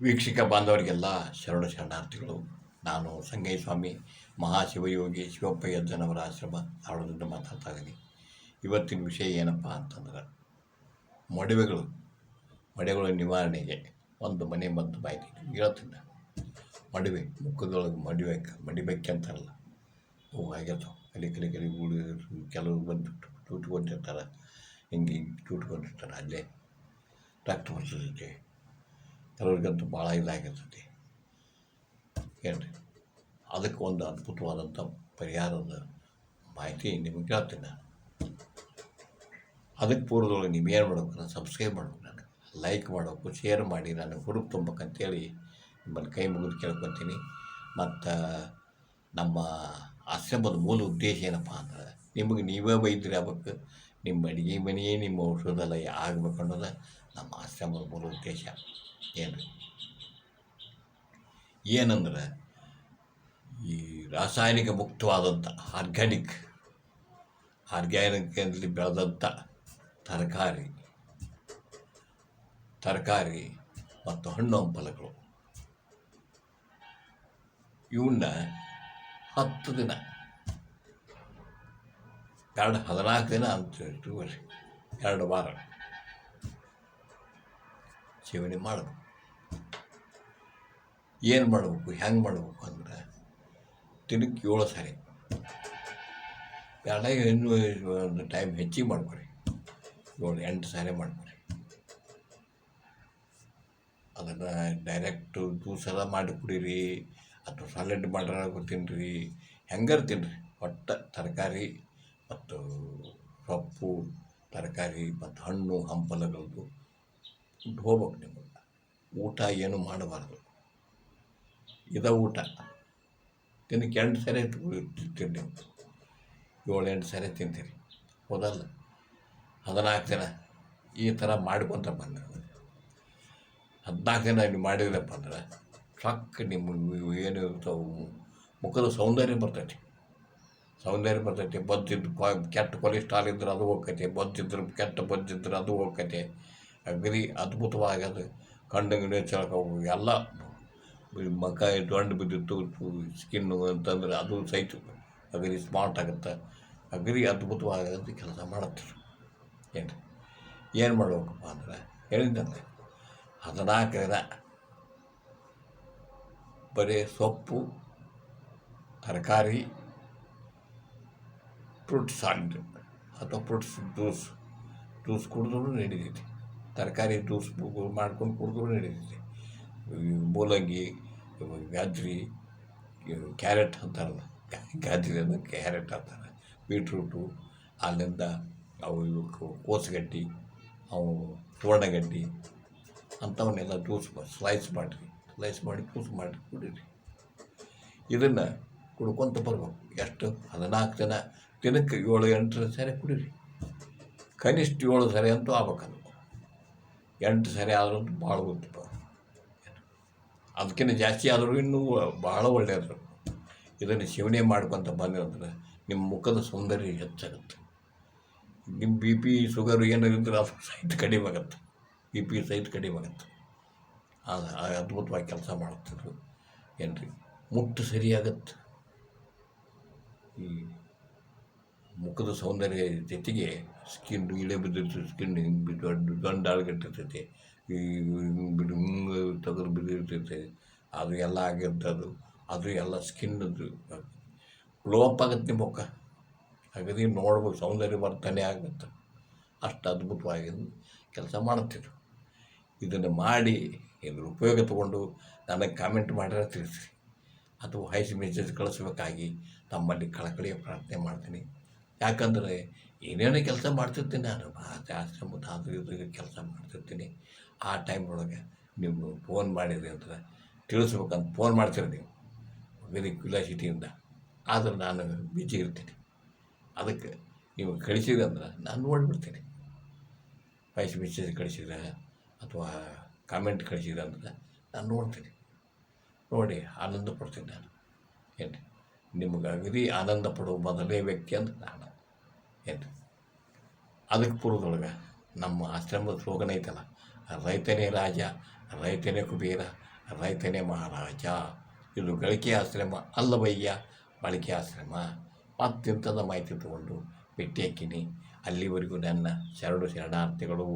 ವೀಕ್ಷಕ ಬಾಂಧವರಿಗೆಲ್ಲ ಶರಣ ಶರಣಾರ್ಥಿಗಳು, ನಾನು ಸಂಗಯ್ಯ ಸ್ವಾಮಿ ಮಹಾಶಿವಯೋಗಿ ಶಿವಪ್ಪ ಯಜ್ಜನವರ ಆಶ್ರಮ ಧಾರವಾಡದಿಂದ ಮಾತಾಡ್ತಾ ಇದ್ದೀನಿ ಇವತ್ತಿನ ವಿಷಯ ಏನಪ್ಪ ಅಂತಂದ್ರೆ, ಮೊಡವೆಗಳು, ಮೊಡವೆಗಳ ನಿವಾರಣೆಗೆ ಒಂದು ಮನೆ ಮದ್ದು ಮಾಹಿತಿ ಹೇಳ್ತೀನಿ ಮಡವೆ, ಮುಖದೊಳಗೆ ಮಡಿವೆ ಮಡಿಬೇಕೆ ಅಂತಾರಲ್ಲ ಅವು ಆಗ್ಯತಾವ ಕಲಿ ಕಲಿ ಕಲಿ ಗೂಡು ಕೆಲವರು ಬಂದು ಚೂಟ್ಕೊಂಡಿರ್ತಾರೆ ಹಿಂಗೆ ಹಿಂಗೆ ಚೂಟ್ಕೊಂಡಿರ್ತಾರೆ ಅಲ್ಲೇ ರಕ್ತ ಕೆಲವ್ರಿಗಂತೂ ಭಾಳ ಇದಾಗಿರ್ತೈತಿ ಏನ್ರಿ? ಅದಕ್ಕೆ ಒಂದು ಅದ್ಭುತವಾದಂಥ ಪರಿಹಾರದ ಮಾಹಿತಿ ನಿಮಗೆ ಕೇಳ್ತೀನಿ ನಾನು ಅದಕ್ಕೆ ಪೂರ್ವದೊಳಗೆ ನೀವು ಏನು ಮಾಡ್ಬೇಕು ನಾನು ಸಬ್ಸ್ಕ್ರೈಬ್ ಮಾಡ್ಬೇಕು ನನಗೆ ಲೈಕ್ ಮಾಡಬೇಕು ಶೇರ್ ಮಾಡಿ ನನಗೆ ಹುರುಪು ತುಂಬಬೇಕಂತೇಳಿ ನಿಮ್ಮಲ್ಲಿ ಕೈ ಮುಗಿದು ಕೇಳ್ಕೊತೀನಿ. ಮತ್ತು ನಮ್ಮ ಆಶ್ರಮದ ಮೂಲ ಉದ್ದೇಶ ಏನಪ್ಪ ಅಂದ್ರೆ ನಿಮಗೆ ನೀವೇ ವೈದ್ಯರು ಆಗ್ಬೇಕು. ನಿಮ್ಮ ಅಡುಗೆ ಮನೆಯೇ ನಿಮ್ಮ ಔಷಧಾಲಯ ಆಗ್ಬೇಕು ಅನ್ನೋದು ನಮ್ಮ ಆಶ್ರಮದ ಮೂಲ ಉದ್ದೇಶ. ಏನು? ಏನಂದ್ರೆ ಈ ರಾಸಾಯನಿಕ ಮುಕ್ತವಾದಂಥ ಆರ್ಗ್ಯಾನಿಕ್, ಆರ್ಗ್ಯಾನಿಕಲ್ಲಿ ಬೆಳೆದಂಥ ತರಕಾರಿ ತರಕಾರಿ ಮತ್ತು ಹಣ್ಣು ಹಂಪಲಗಳು. ಇವನ್ನ ಹತ್ತು ದಿನ, ಎರಡು ಹದಿನಾಲ್ಕು ದಿನ ಅಂತ ಹೇಳ್ತೀವಿ ಎರಡು ವಾರ. ಸೇವನೆ ಮಾಡಬೇಕು. ಏನು ಮಾಡಬೇಕು, ಹೆಂಗೆ ಮಾಡಬೇಕು ಅಂದ್ರೆ ದಿನಕ್ಕೆ ಏಳು ಸಾರಿ. ಬೇಡ ಇನ್ನೂ ಟೈಮ್ ಹೆಚ್ಚಿಗೆ ಮಾಡ್ಕೊರಿ. ಏಳು, ಎಂಟು ಸಾರಿ ಮಾಡ್ಕೊರಿ. ಅದನ್ನು ಡೈರೆಕ್ಟು ಜ್ಯೂಸ್ ಎಲ್ಲ ಮಾಡಿ ಕುಡೀರಿ, ಅಥವಾ ಸಾಲೆಡ್ ಮಾಡ್ರಾಗ ತಿನ್ನಿರಿ ಹೆಂಗಾರು ತಿನ್ನಿರಿ ಒಟ್ಟು ತರಕಾರಿ ಮತ್ತು ಸೊಪ್ಪು, ತರಕಾರಿ ಮತ್ತು ಹಣ್ಣು ಹಂಪಲಗಳದ್ದು ಹೋಗ್ಬೇಕು ನಿಮಗೆ ಊಟ ಏನು ಮಾಡಬಾರ್ದು. ಇದ ಊಟ. ದಿನಕ್ಕೆ ಎಂಟು ಸರಿ ನೀವು ಏಳು ಎಂಟು ಸರಿ ತಿಂತೀರಿ. ಹೋದಲ್ಲ? ಹದಿನಾಲ್ಕು ದಿನ ಈ ಥರ ಮಾಡ್ಕೊತ ಬಂದ ಹದಿನಾಲ್ಕು ದಿನ ನೀವು ಮಾಡಿದ್ರಪ್ಪ ಅಂದ್ರೆ ಸಾಕು ನಿಮ್ಮ ಏನು ಇರ್ತಾವೆ ಮುಖದ ಸೌಂದರ್ಯ ಬರ್ತೈತಿ. ಸೌಂದರ್ಯ ಬರ್ತೈತಿ. ಬದ್ದಿದ್ದು ಕೆಟ್ಟ ಕೊಲೆಸ್ಟ್ರಾಲ್ ಇದ್ರೆ ಅದು ಹೋಗ್ತೈತಿ. ಬದ್ದಿದ್ರೆ ಕೆಟ್ಟ ಬದ್ದಿದ್ರೆ ಅದು ಹೋಗ್ತೈತಿ. ಅಗದಿ ಅದ್ಭುತವಾಗಿ ಅದು ಕಣ್ಣು ಚಳಕ ಎಲ್ಲ ಮಕ ದೊಡ್ಡ ಬಿದ್ದಿತ್ತು, ಸ್ಕಿನ್ನು ಅಂತಂದ್ರೆ ಅದು ಸಹಿತ ಅಗ್ರಿ ಸ್ಮಾರ್ಟ್ ಆಗುತ್ತೆ. ಅಗ್ರಿ ಅದ್ಭುತವಾಗಿ ಕೆಲಸ ಮಾಡುತ್ತೆ. ಏನು ಏನು ಮಾಡಬೇಕಪ್ಪ ಅಂದ್ರೆ ಹೇಳಿದ್ದಂಗೆ ಹದಿನಾಲ್ಕು ದಿನ ಬರೀ ಸೊಪ್ಪು, ತರಕಾರಿ ಫ್ರೂಟ್ಸ್ ಸಾಲ್ಟ್ ಅಥವಾ ಫ್ರೂಟ್ಸ್ ಜ್ಯೂಸ್ ಜ್ಯೂಸ್ ಕುಡಿದ್ರು ನಡೀತೈತಿ. ತರಕಾರಿ ಜ್ಯೂಸ್ ಮಾಡ್ಕೊಂಡು ಕುಡಿದ್ರು ನಡೀತೈತಿ ಮೂಲಂಗಿ, ಗಾಜ್ರಿ ಕ್ಯಾರೆಟ್ ಅಂತಾರಲ್ಲ, ಗಾಜ್ರಿ ಅಂದರೆ ಕ್ಯಾರೆಟ್ ಅಂತಾರೆ, ಬೀಟ್ರೂಟು, ಅಲ್ಲಿಂದ ಅವು ಇವು ಕೋ- ಕೋಸುಗಡ್ಡಿ, ಅವು ತೋರಣಗಡ್ಡಿ ಅಂಥವನ್ನೆಲ್ಲ ಜ್ಯೂಸ್ ಸ್ಲೈಸ್ ಮಾಡಿರಿ, ಸ್ಲೈಸ್ ಮಾಡಿ ಜ್ಯೂಸ್ ಮಾಡಿರಿ, ಕುಡೀರಿ. ಇದನ್ನು ಕುಡ್ಕೊತ ಬರ್ಬೇಕು. ಎಷ್ಟು? ಹದಿನಾಲ್ಕು ಜನ ದಿನಕ್ಕೆ ಏಳು ಎಂಟರ ಸರಿ ಕುಡೀರಿ. ಕನಿಷ್ಠ ಏಳು ಸರಿ ಅಂತೂ ಆಗ್ಬೇಕದು. ಎಂಟು ಸರಿ ಆದ್ರಂತೂ ಭಾಳ ಉತ್ತಮ ಅದಕ್ಕಿಂತ ಜಾಸ್ತಿ ಆದರೂ ಇನ್ನೂ ಭಾಳ ಒಳ್ಳೆಯದು. ಇದನ್ನು ಸೇವನೆ ಮಾಡ್ಕೊತ ಬಂದ್ರೆ ನಿಮ್ಮ ಮುಖದ ಸೌಂದರ್ಯ ಹೆಚ್ಚಾಗುತ್ತೆ. ನಿಮ್ಮ ಬಿ ಪಿ ಶುಗರು ಏನಾರು ಇದ್ರೆ ಅದು ಸಹಿತ ಕಡಿಮೆ ಆಗುತ್ತೆ. ಬಿ ಪಿ ಸಹಿತ ಕಡಿಮೆ ಆಗುತ್ತೆ. ಅದು ಅದ್ಭುತವಾಗಿ ಕೆಲಸ ಮಾಡುತ್ತಿದ್ರು ಏನು ರೀ ಮುಟ್ಟು ಸರಿಯಾಗತ್ತೆ. ಈ ಮುಖದ ಸೌಂದರ್ಯ ಜೊತೆಗೆ ಸ್ಕಿನ್ ಇಳೆ ಬಿದ್ದಿರ್ತದೆ ಸ್ಕಿನ್ ಹಿಂಗೆ ದೊಡ್ಡ ದೊಡ್ಡ ಆಳ್ಗಟ್ಟಿರ್ತೈತಿ ಈ ಬಿಡು ಹಿಂಗೆ ತಗದು ಬಿದ್ದಿರ್ತೈತೆ. ಅದು ಎಲ್ಲ ಆಗಿರ್ತದು. ಅದು ಎಲ್ಲ ಸ್ಕಿನ್ನದು ಗ್ಲೋ ಅಪ್ ಆಗುತ್ತೆ ನಿಮ್ಮ ಮುಖ. ಹಾಗಾಗಿ ನೋಡ್ಬೋದು ಸೌಂದರ್ಯ ವರ್ತನೆ ಆಗುತ್ತೆ. ಅಷ್ಟು ಅದ್ಭುತವಾಗಿ ಕೆಲಸ ಮಾಡುತ್ತಿದ್ರು ಇದನ್ನು ಮಾಡಿ ಇದ್ರ ಉಪಯೋಗ ತಗೊಂಡು ನನಗೆ ಕಾಮೆಂಟ್ ಮಾಡಿದ್ರೆ ತಿಳಿಸ್ರಿ. ಅಥವಾ ವಾಯ್ಸ್ ಮೆಸೇಜ್ ಕಳಿಸ್ಬೇಕಾಗಿ ತಮ್ಮಲ್ಲಿ ಕಳಕಳಿಯ ಪ್ರಾರ್ಥನೆ ಮಾಡ್ತೀನಿ. ಯಾಕಂದರೆ ಏನೇನೋ ಕೆಲಸ ಮಾಡ್ತಿರ್ತೀನಿ ನಾನು. ಭಾಷೆ ಆಶ್ರಮದ ಅದು ಇದು ಕೆಲಸ ಮಾಡ್ತಿರ್ತೀನಿ. ಆ ಟೈಮ್ ಒಳಗೆ ನೀವು ಫೋನ್ ಮಾಡಿದ್ರಿ ಅಂತ ತಿಳಿಸ್ಬೇಕಂತ ಫೋನ್ ಮಾಡ್ತೀರಿ ನೀವು. ವೆರಿ ಕ್ಯುಲಾಸಿಟಿಯಿಂದ ಆದ್ರೆ ನಾನು ಬಿಜಿ ಇರ್ತೀನಿ. ಅದಕ್ಕೆ ನೀವು ಕಳಿಸಿದ್ರಿ ಅಂದ್ರೆ ನಾನು ನೋಡಿಬಿಡ್ತೀನಿ. ವಾಯ್ಸ್ ಮೆಸೇಜ್ ಕಳಿಸಿದ್ರೆ ಅಥವಾ ಕಾಮೆಂಟ್ ಕಳಿಸಿದ್ರೆ ಅಂದ್ರೆ ನಾನು ನೋಡ್ತೀನಿ. ನೋಡಿ ಆನಂದ ಪಡ್ತೀನಿ ನಾನು. ಏನು ನಿಮ್ಗೆ ಅಗದಿ ಆನಂದ ಪಡುವ ಮೊದಲೇ ವ್ಯಕ್ತಿ ಅಂದ್ರೆ ನಾನು. ಏನು ಅದಕ್ಕೆ ಪೂರ್ವದೊಳಗೆ ನಮ್ಮ ಆಶ್ರಮದ ಸ್ಲೋಗನ್ ಐತಲ್ಲ, ರೈತನೇ ರಾಜ, ರೈತನೇ ಕುಬೇರ, ರೈತನೇ ಮಹಾರಾಜ. ಇದು ಗಳಿಕೆ ಆಶ್ರಮ ಅಲ್ಲವಯ್ಯ ಬಳಕೆ ಆಶ್ರಮ. ಮತ್ತಿಂಥದ ಮಾಹಿತಿ ತಗೊಂಡು ಬಿಟ್ಟಿ ಹಾಕಿನಿ ಅಲ್ಲಿವರೆಗೂ ನನ್ನ ಶರಣು ಶರಣಾರ್ಥಿಗಳು.